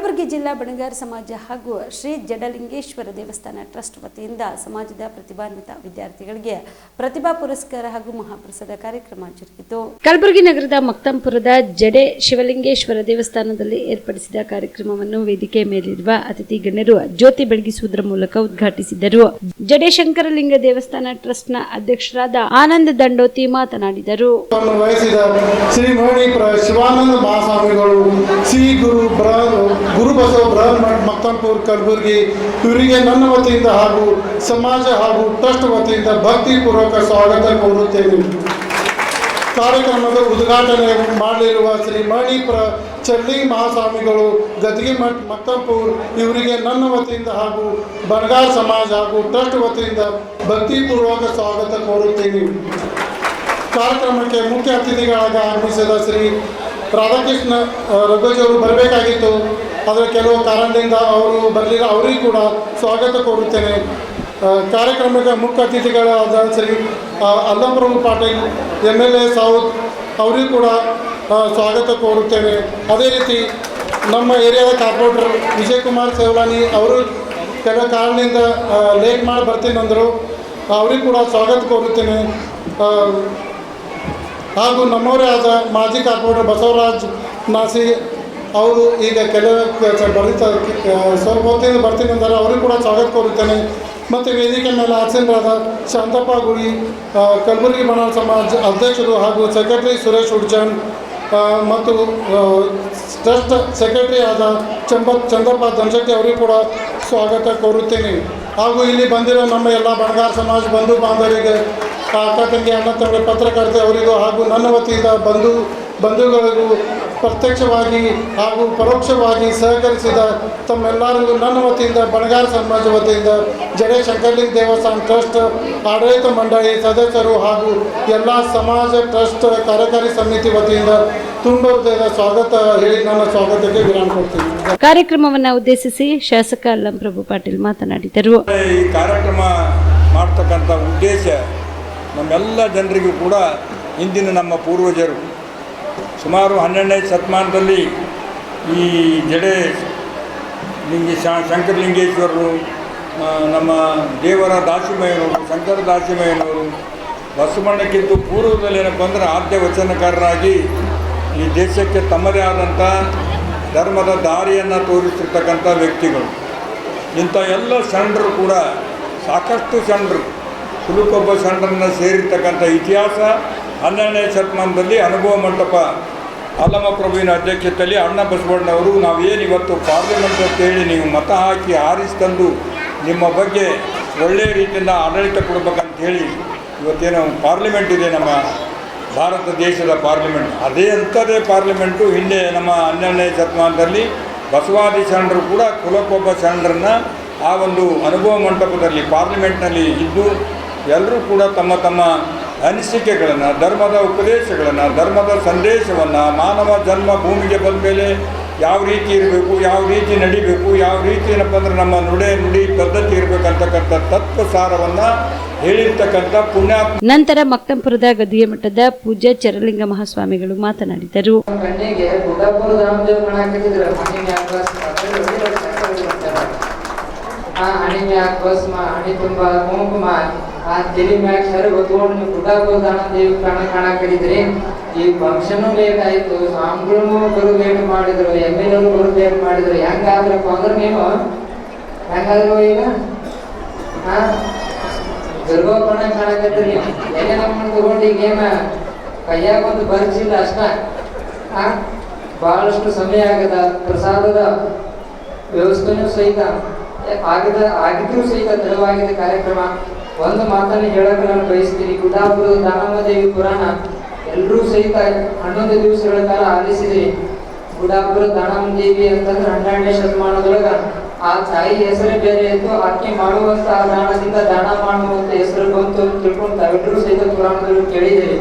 ಕಲಬುರಗಿ ಜಿಲ್ಲಾ ಬಣಗಾರ ಸಮಾಜ ಹಾಗೂ ಶ್ರೀ ಜಡಲಿಂಗೇಶ್ವರ ದೇವಸ್ಥಾನ ಟ್ರಸ್ಟ್ ವತಿಯಿಂದ ಸಮಾಜದ ಪ್ರತಿಭಾನ್ವಿತ ವಿದ್ಯಾರ್ಥಿಗಳಿಗೆ ಪ್ರತಿಭಾ ಪುರಸ್ಕಾರ ಹಾಗೂ ಮಹಾಪ್ರಸಾದ ಕಾರ್ಯಕ್ರಮ ಜರುಗಿತು. ಕಲಬುರಗಿ ನಗರದ ಮಕ್ತಂಪುರದ ಜಡೆ ಶಿವಲಿಂಗೇಶ್ವರ ದೇವಸ್ಥಾನದಲ್ಲಿ ಏರ್ಪಡಿಸಿದ ಕಾರ್ಯಕ್ರಮವನ್ನು ವೇದಿಕೆ ಮೇಲಿರುವ ಅತಿಥಿ ಗಣ್ಯರು ಜ್ಯೋತಿ ಬೆಳಗಿಸುವುದರ ಮೂಲಕ ಉದ್ಘಾಟಿಸಿದರು. ಜಡೆ ಶಂಕರಲಿಂಗ ದೇವಸ್ಥಾನ ಟ್ರಸ್ಟ್ನ ಅಧ್ಯಕ್ಷರಾದ ಆನಂದ್ ದಂಡೋತಿ ಮಾತನಾಡಿದರು. ಶಿವಾನಂದ ಮಹಾಸ್ವಾಮಿಗಳು ಶ್ರೀ ಗುರು ಬ್ರ ಗುರು ಬಸವ ಕಲಬುರ್ಗಿ, ಇವರಿಗೆ ನನ್ನ ವತಿಯಿಂದ ಹಾಗೂ ಸಮಾಜ ಹಾಗೂ ಟ್ರಸ್ಟ್ ವತಿಯಿಂದ ಭಕ್ತಿಪೂರ್ವಕ ಸ್ವಾಗತ ಕೋರುತ್ತೇನೆ. ಕಾರ್ಯಕ್ರಮದ ಉದ್ಘಾಟನೆ ಮಾಡಲಿರುವ ಶ್ರೀ ಮಣಿಪುರ ಚಳ್ಳಿ ಮಹಾಸ್ವಾಮಿಗಳು, ಗದಗಿ ಮಠ ಮಕ್ತಂಪುರ್ ಇವರಿಗೆ ನನ್ನ ವತಿಯಿಂದ ಹಾಗೂ ಬಣಗಾರ್ ಸಮಾಜ ಹಾಗೂ ಟ್ರಸ್ಟ್ ವತಿಯಿಂದ ಭಕ್ತಿಪೂರ್ವಕ ಸ್ವಾಗತ ಕೋರುತ್ತೇನೆ. ಕಾರ್ಯಕ್ರಮಕ್ಕೆ ಮುಖ್ಯ ಅತಿಥಿಗಳಾಗಿ ಆಗಮಿಸಿದ ಶ್ರೀ ರಾಧಾಕೃಷ್ಣ ರಘೋಜ್ ಬರಬೇಕಾಗಿತ್ತು. ಅದರ ಕೆಲವು ಕಾರಣದಿಂದ ಅವರು ಬರಲಿಲ್ಲ. ಅವರಿಗೂ ಕೂಡ ಸ್ವಾಗತ ಕೋರುತ್ತೇನೆ. ಕಾರ್ಯಕ್ರಮದ ಮುಖ್ಯ ಅತಿಥಿಗಳಾದ Shri Allamprabhu Patil, M L A south ಅವರಿಗೂ ಕೂಡ ಸ್ವಾಗತ ಕೋರುತ್ತೇನೆ. ಅದೇ ರೀತಿ ನಮ್ಮ ಏರಿಯಾದ ಕಾರ್ಪೊರೇಟರ್ ವಿಜಯ್ ಕುಮಾರ್ ಸೇವಲಾನಿ ಅವರು ಕೆಲವು ಕಾರಣದಿಂದ ಲೇಟ್ ಮಾಡಿ ಬರ್ತೀನಂದರು ಅವ್ರಿಗೆ ಕೂಡ ಸ್ವಾಗತ ಕೋರುತ್ತೇನೆ. ಹಾಗೂ ನಮ್ಮವರೇ ಆದ ಮಾಜಿ ಕಾರ್ಪೊರೇಟರ್ ಬಸವರಾಜ್ ನಾಸಿ ಅವರು ಈಗ ಕೆಲವು ಬರ್ತಾ ಸ್ವಲ್ಪ ಹೊತ್ತಿಂದ ಬರ್ತೀನಿ ಅಂದರೆ ಅವ್ರಿಗೆ ಕೂಡ ಸ್ವಾಗತ ಕೋರುತ್ತೇನೆ. ಮತ್ತು ವೇದಿಕೆ ಮೇಲೆ ಆಸೀನರಾದ ಶಾಂತಪ್ಪ ಗುಡಿ ಕಲಬುರಗಿ ಬಣ ಸಮಾಜ ಅಧ್ಯಕ್ಷರು ಹಾಗೂ ಸೆಕ್ರೆಟರಿ ಸುರೇಶ್ ಉಡ್ಜನ್ ಮತ್ತು ಟ್ರಸ್ಟ್ ಸೆಕ್ರೆಟರಿ ಆದ ಚಂಬ ಚಂದ್ರಪ್ಪ ದಂಶೆಟ್ಟಿ ಅವರಿಗೂ ಕೂಡ ಸ್ವಾಗತ ಕೋರುತ್ತೇನೆ. ಹಾಗೂ ಇಲ್ಲಿ ಬಂದಿರೋ ನಮ್ಮ ಎಲ್ಲ ಬಣಗಾರ ಸಮಾಜ ಬಂಧು ಬಾಂಧವರಿಗೆ ಅಕ್ಕ ತಂಗಿ ಅಣ್ಣ ತಂಗಿ ಪತ್ರಕರ್ತೆ ಅವರಿಗೂ ಹಾಗೂ ನನ್ನ ವತಿಯಿಂದ ಬಂಧು, ಬಂಧುಗಳಿಗೂ ಪ್ರತ್ಯಕ್ಷವಾಗಿ ಹಾಗೂ ಪರೋಕ್ಷವಾಗಿ ಸಹಕರಿಸಿದ ತಮ್ಮೆಲ್ಲರಿಗೂ ನನ್ನ ವತಿಯಿಂದ ಬಣಗಾರ ಸಮಾಜ ವತಿಯಿಂದ ಜಡೆ ಶಂಕರ್ಲಿಂಗ ದೇವಸ್ಥಾನ ಟ್ರಸ್ಟ್ ಆಡಳಿತ ಮಂಡಳಿ ಸದಸ್ಯರು ಹಾಗೂ ಎಲ್ಲ ಸಮಾಜ ಟ್ರಸ್ಟ್ ಕಾರ್ಯಕಾರಿ ಸಮಿತಿ ವತಿಯಿಂದ ತುಂಬ ಹೃದಯದ ಸ್ವಾಗತ ಹೇಳಿ ನನ್ನ ಸ್ವಾಗತಕ್ಕೆ ವಿರಾಮ ಕೊಡ್ತೀನಿ. ಕಾರ್ಯಕ್ರಮವನ್ನು ಉದ್ದೇಶಿಸಿ ಶಾಸಕ ಅಲ್ಲಂಪ್ರಭು ಪಾಟೀಲ್ ಮಾತನಾಡಿದರು. ಈ ಕಾರ್ಯಕ್ರಮ ಮಾಡ್ತಕ್ಕಂಥ ಉದ್ದೇಶ ನಮ್ಮೆಲ್ಲ ಜನರಿಗೂ ಕೂಡ ಇಂದಿನ ನಮ್ಮ ಪೂರ್ವಜರು ಸುಮಾರು ಹನ್ನೆರಡನೇ ಶತಮಾನದಲ್ಲಿ ಈ ಜಡೆ ಲಿಂಗಿ ಶಂಕರಲಿಂಗೇಶ್ವರರು ನಮ್ಮ ದೇವರ ದಾಸಿಮಯ್ಯನವರು, ಶಂಕರ ದಾಸಿಮಯ್ಯನವರು, ಬಸವಣ್ಣಕ್ಕಿಂತ ಪೂರ್ವದಲ್ಲಿ ಏನಪ್ಪ ಅಂದ್ರೆ ಆದ್ಯ ವಚನಕಾರರಾಗಿ ಈ ದೇಶಕ್ಕೆ ತಮ್ಮದೇ ಆದಂಥ ಧರ್ಮದ ದಾರಿಯನ್ನು ತೋರಿಸಿರ್ತಕ್ಕಂಥ ವ್ಯಕ್ತಿಗಳು. ಇಂಥ ಎಲ್ಲ ಶರಣರು ಕೂಡ ಸಾಕಷ್ಟು ಸಣ್ಣರು ಸುಲುಕೊಬ್ಬ ಶರಣರನ್ನು ಸೇರಿರ್ತಕ್ಕಂಥ ಇತಿಹಾಸ ಹನ್ನೆರಡನೇ ಶತಮಾನದಲ್ಲಿ ಅನುಭವ ಮಂಟಪ ಅಲ್ಲಮ ಪ್ರಭುವಿನ ಅಧ್ಯಕ್ಷತೆಯಲ್ಲಿ ಅಣ್ಣ ಬಸವಣ್ಣವರು ನಾವೇನು ಇವತ್ತು ಪಾರ್ಲಿಮೆಂಟ್ ಅಂತೇಳಿ ನೀವು ಮತ ಹಾಕಿ ಆರಿಸಿ ತಂದು ನಿಮ್ಮ ಬಗ್ಗೆ ಒಳ್ಳೆಯ ರೀತಿಯಿಂದ ಆಡಳಿತ ಕೊಡಬೇಕಂತ ಹೇಳಿ ಇವತ್ತೇನು ಪಾರ್ಲಿಮೆಂಟ್ ಇದೆ ನಮ್ಮ ಭಾರತ ದೇಶದ ಪಾರ್ಲಿಮೆಂಟ್. ಅದೇ ಅಂಥದ್ದೇ ಪಾರ್ಲಿಮೆಂಟು. ಹಿಂದೆ ನಮ್ಮ ಹನ್ನೆರಡನೇ ಶತಮಾನದಲ್ಲಿ ಬಸವಾದಿ ಶರಣರು ಕೂಡ ಕುಲಕೊಬ್ಬ ಶರಣರನ್ನು ಆ ಒಂದು ಅನುಭವ ಮಂಟಪದಲ್ಲಿ ಪಾರ್ಲಿಮೆಂಟ್ನಲ್ಲಿ ಇದ್ದು ಎಲ್ಲರೂ ಕೂಡ ತಮ್ಮ ತಮ್ಮ ಅನಿಸಿಕೆಗಳನ್ನು ಧರ್ಮದ ಉಪದೇಶಗಳನ್ನು ಧರ್ಮದ ಸಂದೇಶವನ್ನು ಮಾನವ ಜನ್ಮ ಭೂಮಿಗೆ ಬಂದ ಮೇಲೆ ಯಾವ ರೀತಿ ಇರಬೇಕು ಯಾವ ರೀತಿ ನಡಿಬೇಕು ಯಾವ ರೀತಿ ಏನಪ್ಪ ಅಂದ್ರೆ ನಮ್ಮ ನುಡೆ ನುಡಿ ಪದ್ಧತಿ ಇರಬೇಕಂತಕ್ಕಂಥ ತತ್ವ ಸಾರವನ್ನು ಹೇಳಿರ್ತಕ್ಕಂಥ ಪುಣ್ಯ ನಂತರ ಮಕ್ತಂಪುರದ ಗದ್ದಿಗೆ ಮಠದ ಪೂಜ್ಯ ಚರಲಿಂಗ ಮಹಾಸ್ವಾಮಿಗಳು ಮಾತನಾಡಿದರು. ಹಣಿ ಬಸ್ ಆ ಹಣಿ ತುಂಬ ಕುಂಕುಮ ಆ ತಲೆ ಮ್ಯಾಗ ಸರಿ ಹೊತ್ಕೊಂಡು ನೀವು ದೇವಿ ಕಣ ಕರಿದ್ರಿ ಈ ಫಂಕ್ಷನ್ ಲೇಟ್ ಆಯ್ತು ಸ್ವಾಮಿಗಳು ಬರು ಲೇಟ್ ಮಾಡಿದ್ರು ಎಂ ಎಲ್ ಅವರು ಬರು ಲೇಟ್ ಮಾಡಿದ್ರು. ಹೆಂಗಾದ್ರಪ್ಪ ಅಂದ್ರೆ ನೀವು? ಹೆಂಗಾದ್ರು ಈಗ? ಹಾ ಗರ್ಭಪಣ ಕಾಣಕತ್ತೀರಿ. ಎಲ್ಲ ಎಲೆ ನಮ್ಮನ್ನು ತಗೊಂಡು ಈಗ ಏನ? ಕೈಯಾಗ ಒಂದು ಬರ್ಚಿಲ್ಲ ಅಷ್ಟ. ಬಹಳಷ್ಟು ಸಮಯ ಆಗದ, ಪ್ರಸಾದದ ವ್ಯವಸ್ಥೆನೂ ಸಹಿತ ಆಗದ, ಆಗಿದ್ರೂ ಸಹಿತ ದೃಢವಾಗಿದೆ ಕಾರ್ಯಕ್ರಮ. ಒಂದು ಮಾತನ್ನು ಹೇಳಕ್ಕೆ ನಾನು ಬಯಸ್ತೀನಿ. ಗುಡ್ಡಾಪುರದ ದಾನಮ್ಮ ದೇವಿ ಪುರಾಣ ಎಲ್ಲರೂ ಸಹಿತ ಹನ್ನೊಂದು ದಿವಸಗಳ ಕಾಲ ಆಲಿಸಿದ್ರಿ ಗುಡಾಪುರ ದಾನಮ್ಮ ದೇವಿ ಅಂತಂದ್ರೆ ಹನ್ನೆರಡನೇ ಶತಮಾನದೊಳಗ ಆ ತಾಯಿ ಹೆಸರೇ ಬೇರೆ ಇತ್ತು. ಆಕೆ ಮಾಡುವಂತ ಆ ದಾನದಿಂದ ದಾನ ಮಾಡುವಂತ ಹೆಸರು ಬಂತು ಅಂತ ತಿಳ್ಕೊಂಡು ತಾವೆಲ್ಲರೂ ಸಹಿತ ಪುರಾಣದಲ್ಲಿ ಕೇಳಿದಿರಿ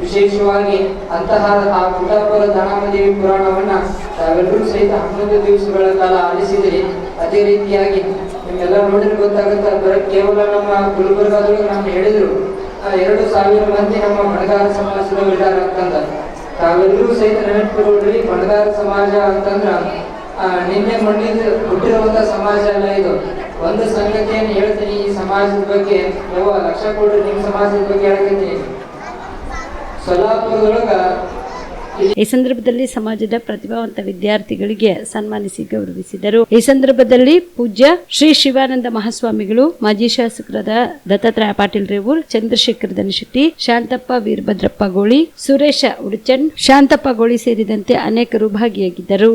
ವಿಶೇಷವಾಗಿ ಅಂತಹ ಆ ಗುಡ್ಡಾಪುರ ದಾನಮದೇವಿ ಪುರಾಣವನ್ನ ತಾವೆಲ್ಲರೂ ಸಹಿತ ಹನ್ನೊಂದು ದಿವಸಗಳ ಕಾಲ ಆಲಿಸಿದಿರಿ ಅದೇ ರೀತಿಯಾಗಿ ನಿಮ್ಮೆಲ್ಲ ನೋಡಿದ್ರೆ ಗೊತ್ತಾಗುತ್ತೆ ಬರೀ ಕೇವಲ ನಮ್ಮ ಗುಲ್ಬರ್ಗಾದೊಳಗೆ ನಾನು ಹೇಳಿದ್ರು. ಆ ಎರಡು ಸಾವಿರ ಮಂದಿ ನಮ್ಮ ಬಣಗಾರ ಸಮಾಜದ ಇದ್ದಾರೆ ಅಂತಂದ. ತಾವೆಲ್ಲರೂ ಸಹಿತ ನೆನಪಿರೋಡ್ರಿ ಬಣಗಾರ ಸಮಾಜ ಅಂತಂದ್ರ ನಿನ್ನೆ ಮೊನ್ನೆ ಹುಟ್ಟಿರುವಂತ ಸಮಾಜ ಅಲ್ಲ ಇದು. ಒಂದು ಸಂಗತಿಯನ್ನು ಹೇಳ್ತೀನಿ, ಈ ಸಮಾಜದ ಬಗ್ಗೆ. ಯಾವ ಲಕ್ಷ ಕೊಡ್ರಿ ನಿಮ್ಮ ಸಮಾಜದ ಬಗ್ಗೆ ಹೇಳ್ತೀನಿ ಸೊಲ್ಲಾಪುರದೊಳಗ ಈ ಸಂದರ್ಭದಲ್ಲಿ ಸಮಾಜದ ಪ್ರತಿಭಾವಂತ ವಿದ್ಯಾರ್ಥಿಗಳಿಗೆ ಸನ್ಮಾನಿಸಿ ಗೌರವಿಸಿದರು. ಈ ಸಂದರ್ಭದಲ್ಲಿ ಪೂಜ್ಯ ಶ್ರೀ ಶಿವಾನಂದ ಮಹಾಸ್ವಾಮಿಗಳು, ಮಾಜಿ ಶಾಸಕರಾದ ದತ್ತಾತ್ರೇಯ ಪಾಟೀಲ್ ರೇವೂರ್, ಚಂದ್ರಶೇಖರ್ ದನಶೆಟ್ಟಿ ಶಾಂತಪ್ಪ ವೀರಭದ್ರಪ್ಪ ಗೋಳಿ, ಸುರೇಶ ಉಡುಚಂಡ್ ಶಾಂತಪ್ಪ ಗೋಳಿ ಸೇರಿದಂತೆ ಅನೇಕರು ಭಾಗಿಯಾಗಿದ್ದರು.